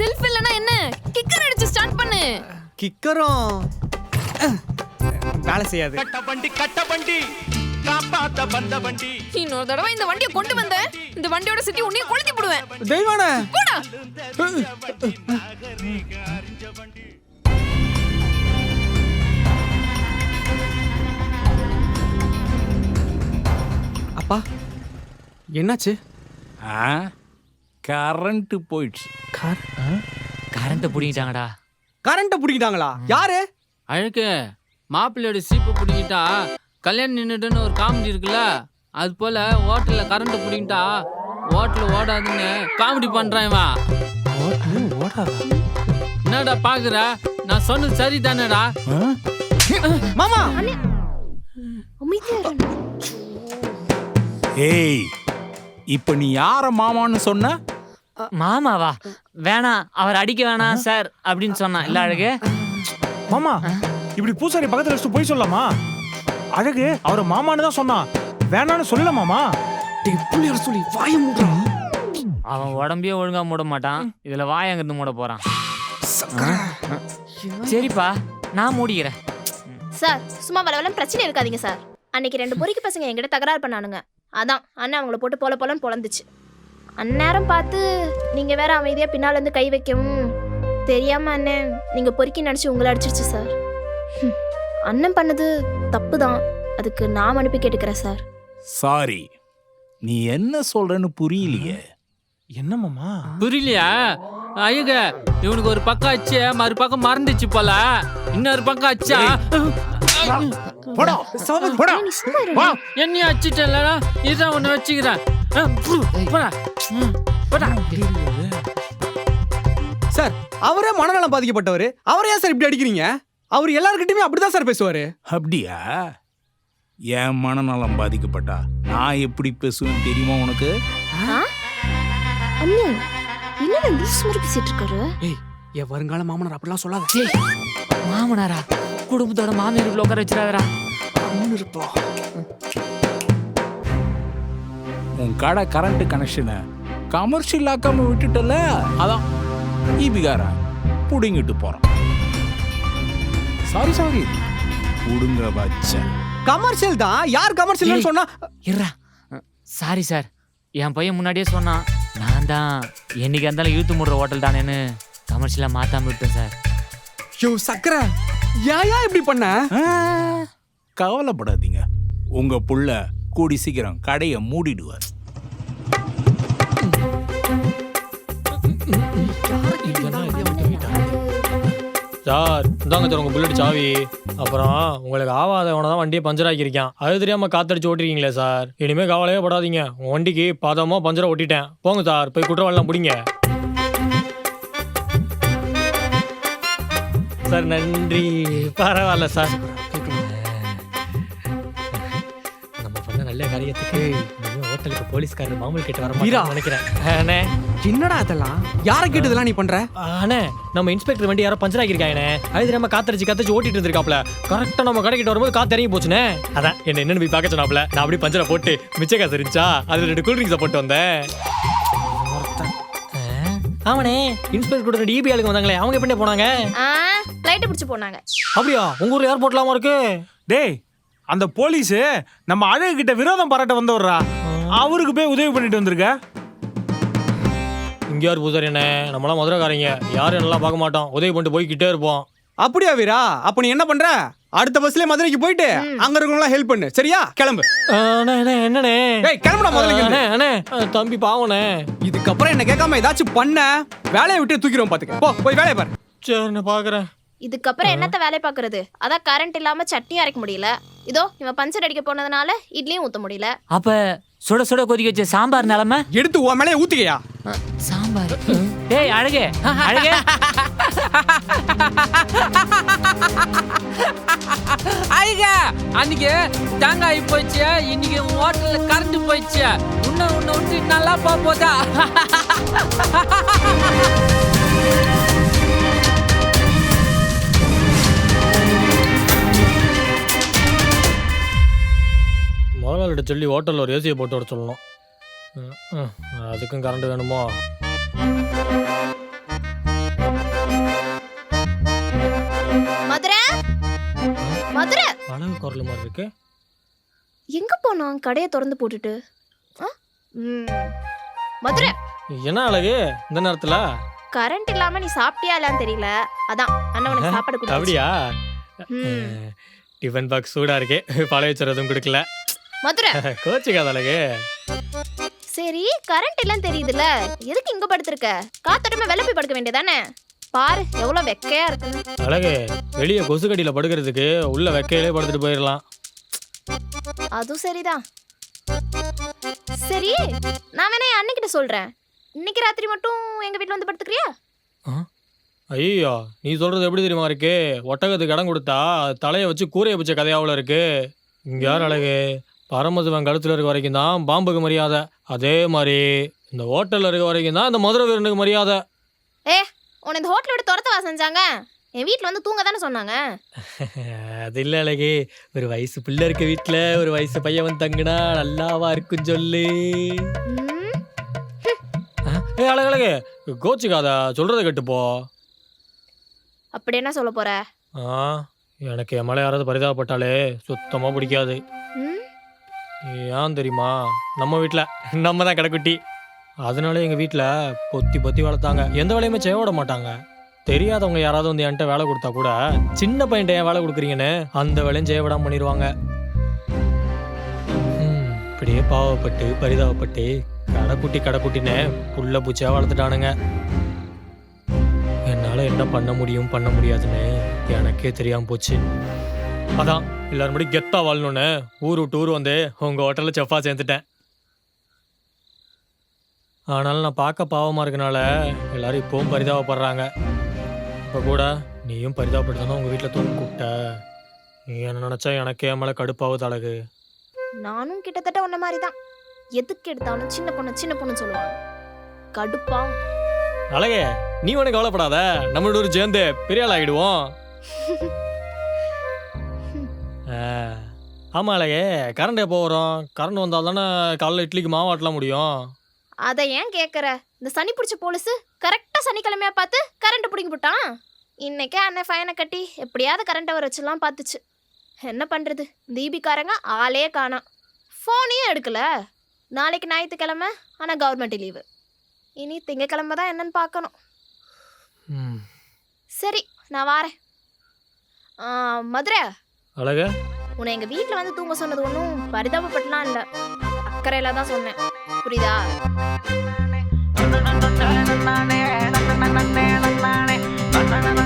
Self இல்லனா என்ன? Kicker அடிச்சு ஸ்டார்ட் பண்ணு. கிக்கரும் வேலை செய்யாது. கட்ட வண்டி கட்ட வண்டி. காப்பாத்த வந்த வண்டி. இன்னொரு தடவை இந்த வண்டியை கொண்டு வந்த இந்த வண்டியோட சுத்தி உன்னையும் கொளுத்தி போடுவேன் தெய்வான? போடா. அப்பா என்னாச்சு? ஆ? கரண்ட் போயிடுச்சு. கார் கரண்ட்டை பிடிங்கிட்டாங்கடா. கரண்ட்டை பிடிக்கிட்டாங்களா யாரு? அழுக்கு மாப்பிள்ளையோட சீப்பு பிடிங்கிட்டா கல்யாணம் நின்றுட்டுன்னு ஒரு காமெடி இருக்குல்ல அது போல ஹோட்டலில் கரண்ட்டை பிடிங்கிட்டா ஹோட்டல் ஓடாதுன்னு காமெடி பண்ணுறான் இவன். என்னடா பாக்குற? நான் சொன்னது சரிதானேடா? மாமா! ஏய் இப்ப நீ யார மாமான்னு சொன்ன? மாமாவா? வேணாம் அவர் அடிக்க வேணாம் சார் அப்படின்னு சொன்னான். இல்ல அழகு. மாமா இப்படி பூசாரி பக்கத்துல வச்சுட்டு போய் சொல்லலாமா? அழகு அவரை மாமான்னு தான் சொன்னான். வேணான்னு சொல்லல மாமா. புள்ளியார் சொல்லி வாய அவன் உடம்பையே ஒழுங்கா மூட மாட்டான். இதுல வாயங்கிறது மூட போறான்? சரிப்பா நான் மூடிக்கிறேன். சார் சும்மா வளவலம் பிரச்சனை இருக்காதீங்க சார். அன்னைக்கு ரெண்டு பொறிக்கு பசங்க என்கிட்ட தகராறு பண்ணானுங்க. அதான் அண்ணன் அவங்கள போட்டு போல போலன்னு பொழந்துச்சு. அந்நேரம் பார்த்து நீங்க வேற அமைதியா பின்னால இருந்து கை வைக்கவும். தெரியாம அண்ணன் நீங்க பொறுக்கி நினைச்சு உங்களை அடிச்சிருச்சு சார். அண்ணன் பண்ணது தப்பு தான் அதுக்கு நான் அனுப்பி கேட்டுக்கிறேன் சார். சாரி. நீ என்ன சொல்றன்னு புரியலையே. என்ன மாமா? புரியலையா? அழுக இவனுக்கு ஒரு பக்கம் அச்சு மறு பக்கம் மறந்துச்சு போல. இன்னொரு பக்கம் அச்சா போடா. போடா. என்னையும் அச்சுட்டல இதான் ஒண்ணு வச்சுக்கிறேன். சார் அவரே மனநலம் பாதிக்கப்பட்டவர். அவரே ஏன் சார் இப்படி அடிக்கிறீங்க? அவர் எல்லார்கிட்டயுமே அப்படிதான் சார் பேசுவாரு. அப்படியா? என் மனநலம் பாதிக்கப்பட்டா? நான் எப்படி பேசுவேன் தெரியுமா உனக்கு? ஏய் என் வருங்கால மாமனார் அப்படிலாம் சொல்லாத. மாமனாரா? குடும்பத்தோட மாமியார் உட்கார வச்சிடாதடா. அவனு இருப்பா உன் கடை கரண்ட் கனெக்ஷனை கமர்ஷியல் ஆக்காம விட்டுட்டல? அதான் ஈபிகாரன் புடுங்கிட்டு போறான். சாரி சாரி புடுங்க வச்ச கமர்ஷியல் தான். யார் கமர்ஷியல்னு ஏய். சொன்னா? இருடா. சாரி சார் என் பையன் முன்னாடியே சொன்னான். நான் தான் என்னைக்கு இருந்தாலும் இழுத்து முடுற ஹோட்டல் தானேன்னு கமர்ஷியலாக மாத்தாம விட்டேன் சார் யோ சக்கரை. ஏயா இப்படி பண்ண? கவலைப்படாதீங்க. உங்க புள்ள கூடி சீக்கிரம் கடையை மூடிடுவார். சார் இந்தாங்க சார் உங்க புல்லட் சாவி அப்புறம் உங்களுக்கு ஆவாதவனை தான் வண்டியை பஞ்சர் ஆக்கியிருக்கேன். அது தெரியாம காத்தடிச்சு ஓட்டிருக்கீங்களே சார். இனிமே கவலையே படாதீங்க. உங்க வண்டிக்கு பாதமா பஞ்சரை ஒட்டிட்டேன். போங்க சார் போய் குற்றவாளிலாம் பிடிங்க. சார் நன்றி. பரவாயில்ல சார். நம்ம பண்ண நல்ல காரியத்துக்கு ஹோட்டலுக்கு போலீஸ்காரர் மாமூல் கிட்ட வர வீரா. மாட்டாங்கன்னு நினைக்கிறேன். அண்ணே. என்னடா அதெல்லாம் யாரை கேட்டு இதெல்லாம் நீ பண்ற? அண்ணே நம்ம இன்ஸ்பெக்டர் வண்டி யாரோ பஞ்சர் ஆக்கியிருக்காங்கண்ணே. அது தெரியாம காத்தடிச்சு காத்தடிச்சு ஓட்டிட்டு இருந்திருக்காப்ல. கரெக்டா நம்ம கடைக்கிட்ட வரும்போது காத்து இறங்கி போச்சுனே அதான் என்ன என்னன்னு போய் பார்க்க சொன்னாப்ல. நான் அப்படியே பஞ்சரை போட்டு மிச்ச காசு இருந்துச்சா? அதுல ரெண்டு கூல்ட்ரிங்ஸை போட்டு வந்தேன். ஆ, ஆமாண்ணே. இன்ஸ்பெக்டர் கூட ரெண்டு ஆளுங்க வந்தாங்களே அவங்க எப்படி போனாங்க? ஆ லைட்டை பிடிச்சி போனாங்க. அப்படியா? உங்க ஊர்ல ஏர்போர்ட்லாமா இருக்கு? டேய் அந்த போலீஸ் நம்ம அழகு கிட்ட விரோதம் பாராட்ட வந்தவர்றா அவருக்கு போய் உதவி பண்ணிட்டு வந்திருக்க? இங்க யார் பூசாரி என்ன? நம்மளாம் மதுரைக்காரங்க. யாரும் என்னெல்லாம் பார்க்க மாட்டோம். உதவி பண்ணிட்டு போய்கிட்டே இருப்போம். அப்படியா வீரா? அப்ப நீ என்ன பண்ற? அடுத்த பஸ்ல மதுரைக்கு போயிட்டு அங்க இருக்கவங்களாம் ஹெல்ப் பண்ணு. சரியா? கிளம்பு. என்னண்ணே? ஏய் கிளம்புடா முதல்ல அண்ணே தம்பி பாவனே இதுக்கப்புறம் என்ன கேட்காம ஏதாச்சும் பண்ண வேலையை விட்டு தூக்கிடுவோம் பாத்துக்க. போ போய் வேலையை பாரு. சரிண்ணே பாக்குறேன். இதுக்கப்புறம் என்னத்த வேலை பார்க்கறது? அதான் கரண்ட் இல்லாம சட்னி அரைக்க முடியல. இதோ இவன் பஞ்சர் அடிக்க போனதுனால இட்லியும் ஊத்த முடியல. அப்ப சுட சுட கொதிக்க வச்ச சாம்பார் நிலமை? எடுத்து உன் மேலே ஊத்திக்கையா சாம்பார். டேய் அழகே. அழகே. அழக அன்னைக்கு தேங்காய் போயிடுச்சு இன்னைக்கு ஹோட்டல்ல கரண்ட் போயிடுச்சு உன்னை உன்னை விட்டு நல்லா போதா முதலாளிட்ட சொல்லி ஹோட்டலில் ஒரு ஏசியை போட்டு வர சொல்லணும். அதுக்கும் கரண்ட் வேணுமோ? மதுரை? மதுரை? அழகு குரல் மாதிரி இருக்கு. எங்க போனான்? கடையை திறந்து போட்டுட்டு. ஆ? மதுரை? என்ன அழகு? இந்த நேரத்தில்? கரண்ட் இல்லாம நீ சாப்பிட்டியா இல்லைன்னு தெரியல. அதான் அண்ணன் சாப்பாடு கொடுத்தாச்சு. அப்படியா? டிஃபன் பாக்ஸ் சூடாக இருக்கே. பழைய வச்சுறதும் கொடுக்கல. மதுரை. கோச்சுக்காத அழகு சரி கரண்ட் இல்லன்னு தெரியுதுல்ல எதுக்கு இங்க படுத்திருக்க? காத்தோட்டமா வெளில போய் படுக்க வேண்டியதானே? பாரு எவ்வளவு வெக்கையா இருக்குன்னு அழகு வெளியே கொசு கடியில படுக்கிறதுக்கு உள்ள வெக்கையிலே படுத்துட்டு போயிடலாம் அதுவும் சரிதான். சரி நான் வேணா என் அண்ணிக்கிட்ட சொல்றேன். இன்னைக்கு ராத்திரி மட்டும் எங்க வீட்ல வந்து படுத்துக்கிறியா? ஐயோ நீ சொல்றது எப்படி தெரியுமா இருக்கு? ஒட்டகத்துக்கு இடம் கொடுத்தா தலையை வச்சு கூரையை வச்ச கதையாவில் இருக்கு. இங்க யார் அழகு? பரமசிவன் கழுத்துல இருக்க வரைக்கும் தான் பாம்புக்கு மரியாதை. அதே மாதிரி இந்த ஹோட்டல்ல இருக்க வரைக்கும் தான் இந்த மதுரை வீரனுக்கு மரியாதை. உன்னை இந்த ஹோட்டலை விட்டு துரத்தவா செஞ்சாங்க? என் வீட்ல வந்து தூங்க தானே சொன்னாங்க? அது இல்லை அழகு. ஒரு வயசு பிள்ளை இருக்க வீட்டில் ஒரு வயசு பையன் வந்து தங்குனா நல்லாவா இருக்கும் சொல்லு. ம், ஏ அழகு அழகு. கோச்சுக்காத சொல்றதை கேட்டுப்போ அப்படி என்ன சொல்ல போற? ஆ எனக்கு என் மேலே யாராவது பரிதாபப்பட்டாலே சுத்தமாக பிடிக்காது. ம், ஏன் தெரியுமா? நம்ம வீட்டில் நம்ம தான் கடைக்குட்டி. அதனால எங்கள் வீட்டில் பொத்தி பொத்தி வளர்த்தாங்க. எந்த வேலையுமே செய்ய விட மாட்டாங்க. தெரியாதவங்க யாராவது வந்து என்கிட்ட வேலை கொடுத்தா கூட சின்ன பையன்ட்ட ஏன் வேலை கொடுக்குறீங்கன்னு அந்த வேலையும் செய்ய விடாம பண்ணிடுவாங்க இப்படியே பாவப்பட்டு பரிதாபப்பட்டு கடைக்குட்டி கடைக்குட்டின்னு புள்ள பூச்சியாக வளர்த்துட்டானுங்க. என்னால் என்ன பண்ண முடியும் பண்ண முடியாதுன்னு எனக்கே தெரியாமல் போச்சு. அதான் எல்லாரும் முடி கெத்தா வாழணும்னு ஊர் விட்டு ஊர் வந்து உங்கள் ஹோட்டலில் செஃப்பாக சேர்ந்துட்டேன். ஆனாலும் நான் பார்க்க பாவமாக இருக்கனால எல்லாரும் இப்போவும் பரிதாபப்படுறாங்க. இப்போ கூட நீயும் பரிதாபப்பட்டு தானே உங்கள் வீட்டில் தூங்க கூப்பிட்ட? நீ என்ன நினச்சா எனக்கே என் மேலே கடுப்பாவது அழகு. நானும் கிட்டத்தட்ட உன்ன மாதிரி தான் எதுக்கு எடுத்தாலும் சின்ன பொண்ணு சின்ன பொண்ணு சொல்லுவாங்க. கடுப்பாவும். அழகே நீ ஒன்றும் கவலைப்படாத. நம்மளோட ஒரு சேர்ந்து பெரிய ஆள் ஆகிடுவோம். ஆமாம் அழகே கரண்ட் எப்போ வரும்? கரண்ட் வந்தால் தானே காலைல இட்லிக்கு மாவு ஆட்டலாம் முடியும்? அதை ஏன் கேட்குற இந்த சனி பிடிச்ச போலீஸு கரெக்டாக சனிக்கிழமையா பார்த்து கரண்ட் பிடிங்கி போட்டான்? இன்னைக்கே அண்ணன் ஃபைனை கட்டி எப்படியாவது கரண்ட்டை வர வச்சுலாம் பார்த்துச்சு. என்ன பண்ணுறது தீபிக்காரங்க ஆளே காணோம் ஃபோனையும் எடுக்கல. நாளைக்கு ஞாயிற்றுக்கிழமை ஆனால் கவர்மெண்ட் லீவு இனி திங்கக்கிழமை தான் என்னன்னு பார்க்கணும். ம். சரி நான் வாரேன். மதுரை? அழகு? உன்னை எங்கள் வீட்டில் வந்து தூங்க சொன்னது ஒன்றும் பரிதாபப்பட்டுலாம் இல்லை. அக்கறையில் தான் சொன்னேன். புரியுதா? தானே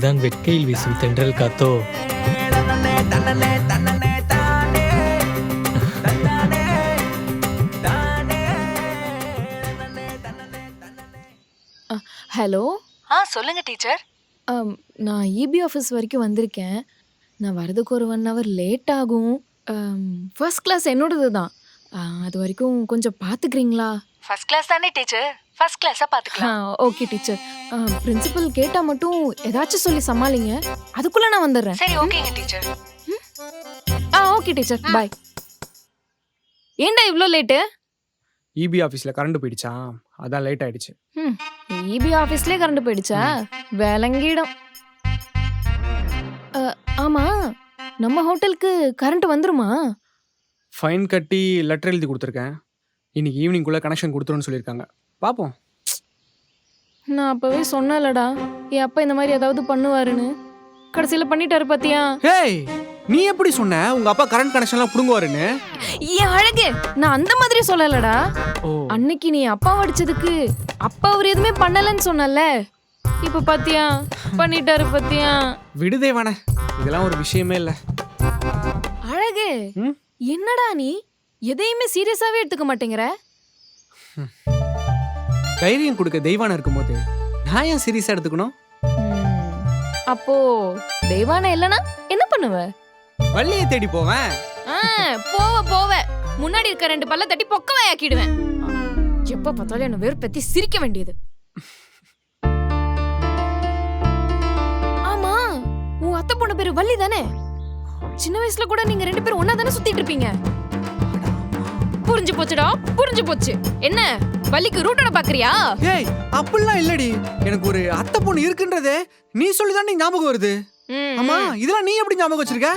இதுதான் வெட்கையில் வீசும் தென்றல் காத்தோ? தானே தானே ஹலோ? ஆ சொல்லுங்க டீச்சர். நான் இபி ஆஃபீஸ் வரைக்கும் வந்திருக்கேன். நான் வரதுக்கு ஒரு ஒன் ஹவர் லேட் ஆகும். ஃபர்ஸ்ட் கிளாஸ் என்னோடது தான் அது வரைக்கும் கொஞ்சம் பார்த்துக்கிறீங்களா? ஃபர்ஸ்ட் கிளாஸ் தானே டீச்சர்? ஃபர்ஸ்ட் கிளாஸா பாத்துக்கலாம். ஓகே டீச்சர் பிரின்சிபல் கேட்டால் மட்டும் ஏதாச்சும் சொல்லி சமாளிங்க. அதுக்குள்ளே நான் வந்துடுறேன். சரி ஓகேங்க டீச்சர் ஆ ஓகே டீச்சர் பாய் ஏன்டா இவ்வளோ லேட்டு இபி ஆஃபீஸில் கரண்ட் போயிடுச்சா? அதான் லேட் ஆயிடுச்சு. இபி ஆஃபீஸ்லேயே கரண்ட் போயிடுச்சா? விளங்கிடும். அ, ஆமா. நம்ம ஹோட்டலுக்கு கரண்ட் வந்துருமா? ஃபைன் கட்டி லெட்டர் எழுதி கொடுத்துருக்கேன். இன்னைக்கு ஈவினிங்குள்ளே கனெக்ஷன் கொடுத்துருன்னு சொல்லியிருக்காங்க. பார்ப்போம் நான் அப்பவே சொன்னலடா என் அப்பா இந்த மாதிரி ஏதாவது பண்ணுவாருன்னு. கடைசியில பண்ணிட்டாரு பாத்தியா? ஹேய் நீ எப்படி சொன்ன? உங்க அப்பா கரண்ட் கனெக்ஷன்லாம் புடுங்குவாருன்னு. என் அழகு நான் அந்த மாதிரி சொல்லலடா. ஓ. அன்னைக்கு நீ அப்பா அடிச்சதுக்கு அப்பா அவர் எதுவுமே பண்ணலன்னு சொன்னல இப்ப பாத்தியா? பண்ணிட்டாரு பாத்தியா? விடுதேவானே இதெல்லாம் ஒரு விஷயமே இல்லை. அழகு ம்? என்னடா நீ? எதையுமே சீரியஸாவே எடுத்துக்க மாட்டேங்கிற? தைரியம் கொடுக்க தெய்வான இருக்கும்போது நான் ஏன் சீரியஸா எடுத்துக்கணும்? அப்போ தெய்வான இல்லனா என்ன பண்ணுவ? வள்ளியை தேடி போவேன். ஆ, போவ போவ. முன்னாடி இருக்க ரெண்டு பல்ல தட்டி பொக்கவே ஆக்கிடுவேன். எப்ப பார்த்தாலும் என்ன வெறுப்பத்தி சிரிக்க வேண்டியது. ஆமா உன் அத்தை பொண்ணு பேரு வள்ளி தானே? சின்ன வயசுல கூட நீங்க ரெண்டு பேரும் ஒண்ணா தானே சுத்திட்டு இருப்பீங்க? புரிஞ்சு போச்சுடா புரிஞ்சு போச்சு. என்ன? வள்ளிக்கு ரூட்டோட பாக்குறியா? ஏய் அப்படிலாம் இல்லடி. எனக்கு ஒரு அத்தை பொண்ணு இருக்குன்றதே நீ சொல்லி ஞாபகம் வருது. ஆமா. இதெல்லாம் நீ எப்படி ஞாபகம் வச்சிருக்க?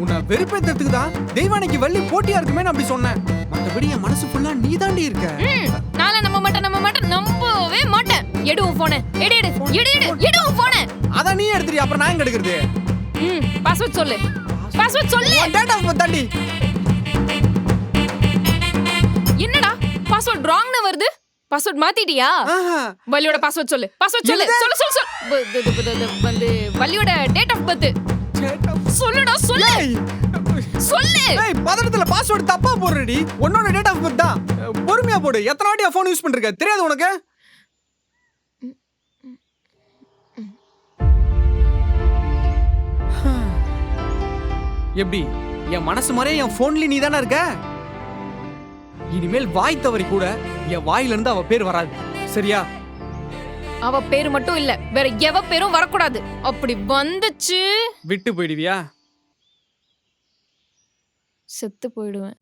உன்னை வெறுப்பேத்துறதுக்கு தான் தெய்வானைக்கு வள்ளி போட்டியா இருக்குமே அப்படி சொன்னேன். மத்தபடி என் மனசு ஃபுல்லா நீ தாண்டி இருக்க. ம், நான்லாம் நம்ப மாட்டேன் நம்ப மாட்டேன் நம்பவே மாட்டேன். எடு உன் போன எடு எடு எடு எடு எடு உன் போன அதான் நீ எடுத்துடி அப்புறம் நான் எங்க எடுக்கிறது? ம் பாஸ்வேர்ட் சொல்லு. பாஸ்வேர்ட் சொல்லு. டேட்டா தாண்டி. பாஸ்வேர்ட் ராங்னு வருது. பாஸ்வேர்ட் மாத்திட்டியா. வள்ளியோட பாஸ்வேர்ட் சொல்லு. பாஸ்வேர்ட் சொல்லு? சொல்லு சொல்லு சொல்லு. வந்து வள்ளியோட டேட் ஆஃப் பர்த் சொல்லுடா சொல்லு. சொல்லு. ஏய் பதட்டத்துல பாஸ்வேர்டு தப்பா போடுறடி. உன்னோட டேட் ஆஃப் பர்த் தான். பொறுமையா போடு. எத்தனை வாட்டியா ஃபோன் யூஸ் பண்ணிருக்க? தெரியாது உனக்கு? எப்படி? என் மனசு மாதிரியே என் போன்ல நீ தானே இருக்க? இனிமேல் வாய் தவறி கூட என் வாயில இருந்து அவ பேர் வராது. சரியா? அவ பேரு மட்டும் இல்ல வேற எவ பேரும் வரக்கூடாது. அப்படி வந்துச்சு. விட்டு போயிடுவியா? செத்து போயிடுவேன்.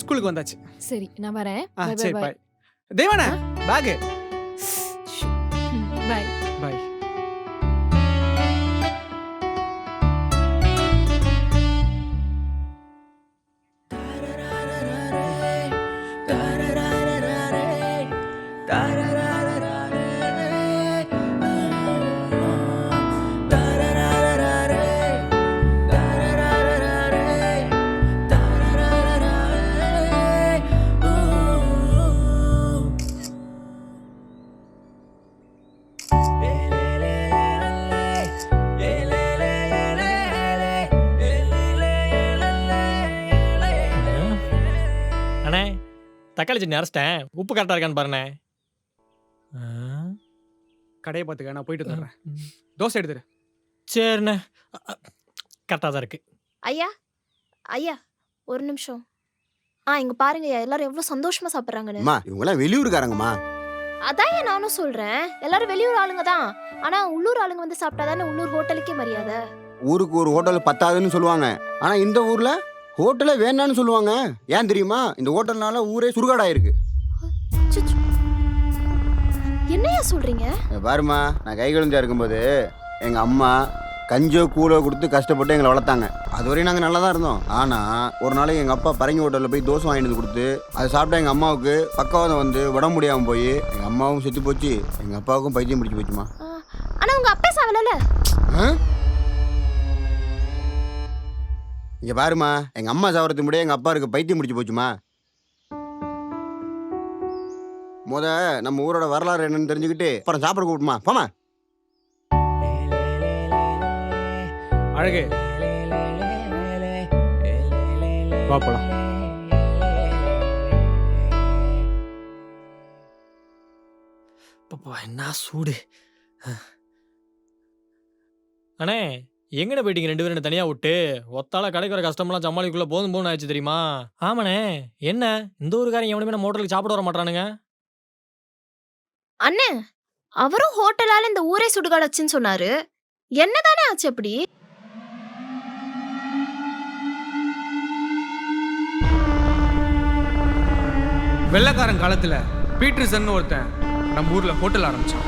ஸ்கூலுக்கு வந்தாச்சு. சரி நான் வரேன். ஆ Bye, bye, சரி bye. பாய் பேகு. தக்காளி சட்னி அரைச்சிட்டேன். உப்பு கரெக்டாக இருக்கான்னு பாருண்ணே. கடையை பார்த்துக்க நான் போயிட்டு வந்துடுறேன். தோசை எடுத்துரு சரிண்ணே. கரெக்டாக தான் இருக்கு. ஐயா ஐயா ஒரு நிமிஷம். ஆ இங்க பாருங்க ஐயா எல்லாரும் எவ்வளவு சந்தோஷமா சாப்பிடுறாங்கன்னு. அம்மா இவங்கெல்லாம் வெளியூருக்காரங்கம்மா அதான் ஏன் நானும் சொல்றேன். எல்லாரும் வெளியூர் ஆளுங்க தான். ஆனா உள்ளூர் ஆளுங்க வந்து சாப்பிட்டாதானே உள்ளூர் ஹோட்டலுக்கே மரியாதை. ஊருக்கு ஒரு ஹோட்டல் பத்தாதுன்னு சொல்லுவாங்க. ஆனா இந்த ஊர்ல ஹோட்டலே வேண்டான்னு சொல்லுவாங்க. ஏன் தெரியுமா? இந்த ஹோட்டல்னால ஊரே சுடுகாடாயிருக்கு. அச்சச்சோ. என்னய்யா சொல்றீங்க? பாரும்மா நான் கை குழந்தையா இருக்கும்போது எங்க அம்மா கஞ்சோ கூலோ கொடுத்து கஷ்டப்பட்டு எங்களை வளர்த்தாங்க. அது வரையும் நாங்கள் நல்லா தான் இருந்தோம். ஆனால் ஒரு நாளைக்கு எங்கள் அப்பா பரங்கி ஹோட்டலில் போய் தோசை வாங்கிட்டு கொடுத்து அதை சாப்பிட்டா எங்கள் அம்மாவுக்கு பக்கவாதம் வந்து உடம்பு முடியாமல் போய் எங்கள் அம்மாவும் செத்து போச்சு. எங்கள் அப்பாவுக்கும் பைத்தியம் பிடிச்சி போச்சுமா. ஆ, ஆனா உங்க அப்பா சாவலல? இங்கே பாருமா எங்கள் அம்மா சாவரத்து முடிய எங்கள் அப்பாவுக்கு பைத்தியம் முடிச்சு போச்சுமா முத நம்ம ஊரோட வரலாறு என்னன்னு தெரிஞ்சுக்கிட்டு அப்புறம் சாப்பிட கூப்பிட்டுமா போமா அழகு. வா பாப்பா என்ன சூடு. அண்ணே. எங்கண்ணே போயிட்டீங்க ரெண்டு பேரும்? என்ன தனியா விட்டு? ஒத்தால கிடைக்கிற கஷ்டமெல்லாம் சமாளிக்குள்ள போதும் போதும் ஆயிடுச்சு தெரியுமா? ஆமாண்ணே. என்ன? இந்த ஊருக்காரன் எவனுமே நம்ம ஹோட்டலுக்கு சாப்பிட வர மாட்டானுங்க அண்ணே அவரும் ஹோட்டலால இந்த ஊரே சுடுகாடச்சுன்னு சொன்னாரு. என்னதானே ஆச்சு அப்படி? வெள்ளக்காரன் காலத்துல பீட்டர்சன் ஒருத்தன் நம்ம ஊர்ல ஹோட்டல் ஆரம்பிச்சான்.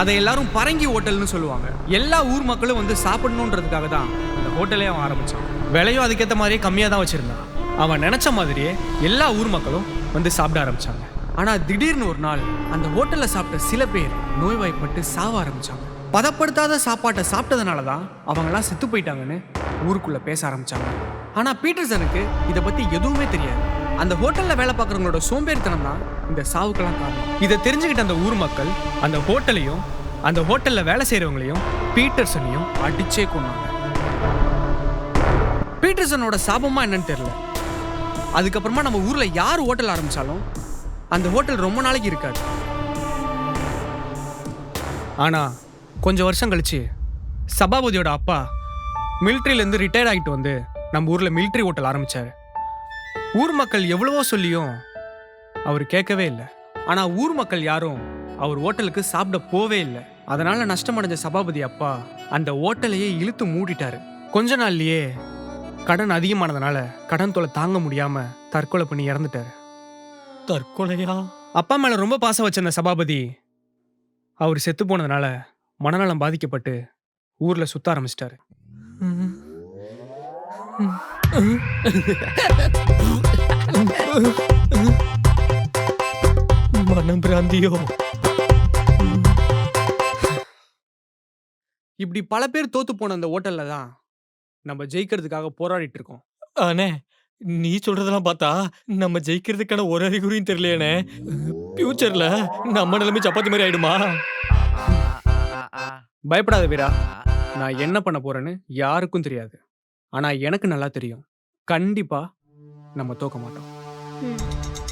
அதை எல்லாரும் பரங்கி ஹோட்டல்னு சொல்லுவாங்க. எல்லா ஊர் மக்களும் வந்து சாப்பிடணுன்றதுக்காக தான் அந்த ஹோட்டலே அவன் ஆரம்பிச்சான். விலையும் அதுக்கேற்ற மாதிரியே கம்மியாக தான் வச்சிருந்தான். அவன் நினச்ச மாதிரியே எல்லா ஊர் மக்களும் வந்து சாப்பிட ஆரம்பிச்சாங்க. ஆனால் திடீர்னு ஒரு நாள் அந்த ஹோட்டலில் சாப்பிட்ட சில பேர் நோய்வாய்ப்பட்டு சாவ ஆரம்பித்தாங்க பதப்படுத்தாத சாப்பாட்டை சாப்பிட்டதுனால தான் அவங்கெல்லாம் செத்து போயிட்டாங்கன்னு ஊருக்குள்ளே பேச ஆரம்பித்தாங்க ஆனால் பீட்டர்சனுக்கு இதை பற்றி எதுவுமே தெரியாது. அந்த ஹோட்டல்ல வேலை பார்க்குறவங்களோட சோம்பேறித்தனம் தான் இந்த சாவுக்கெல்லாம் காரணம். இதை தெரிஞ்சுக்கிட்ட அந்த ஊர் மக்கள் அந்த ஹோட்டலையும் அந்த ஹோட்டல்ல வேலை செய்யறவங்களையும் பீட்டர்சனையும் அடிச்சே கொண்டாங்க பீட்டர்சனோட சாபமா என்னன்னு தெரியல. அதுக்கப்புறமா நம்ம ஊர்ல யார் ஹோட்டல் ஆரம்பிச்சாலும் அந்த ஹோட்டல் ரொம்ப நாளைக்கு இருக்காது. ஆனா கொஞ்சம் வருஷம் கழிச்சு சபாபதியோட அப்பா மிலிட்ரியிலேருந்து ரிட்டையர் ஆகிட்டு வந்து நம்ம ஊரில் மிலிட்ரி ஹோட்டல் ஆரம்பித்தார் ஊர் மக்கள் எவ்வளவோ சொல்லியும் அவர் கேட்கவே இல்லை. ஆனா ஊர் மக்கள் யாரும் அவர் ஹோட்டலுக்கு சாப்பிட போவே இல்லை. அதனால நஷ்டமடைஞ்ச சபாபதி அப்பா அந்த ஹோட்டலையே இழுத்து மூடிட்டாரு. கொஞ்ச நாள்லயே கடன் அதிகமானதுனால கடன் தொலை தாங்க முடியாம தற்கொலை பண்ணி இறந்துட்டாரு. தற்கொலையா? அப்பா மேல ரொம்ப பாசம் வச்சிருந்த சபாபதி அவர் செத்து போனதுனால மனநலம் பாதிக்கப்பட்டு ஊர்ல சுத்த ஆரம்பிச்சிட்டாரு. மனம் பிராந்தியோ? இப்படி பல பேர் தோத்து போன அந்த ஹோட்டல்ல தான் நம்ம ஜெயிக்கிறதுக்காக போராடிட்டு இருக்கோம் அண்ணே நீ சொல்றதெல்லாம் பார்த்தா நம்ம ஜெயிக்கிறதுக்கான ஒரு அறிகுறியும் தெரியலையானே. ஃபியூச்சர்ல நம்ம நிலைமை சப்பாத்தி மாதிரி ஆயிடுமா? பயப்படாத வீரா நான் என்ன பண்ண போறேன்னு யாருக்கும் தெரியாது. ஆனா எனக்கு நல்லா தெரியும். கண்டிப்பா நம்ம தோக்க மாட்டோம். ம்.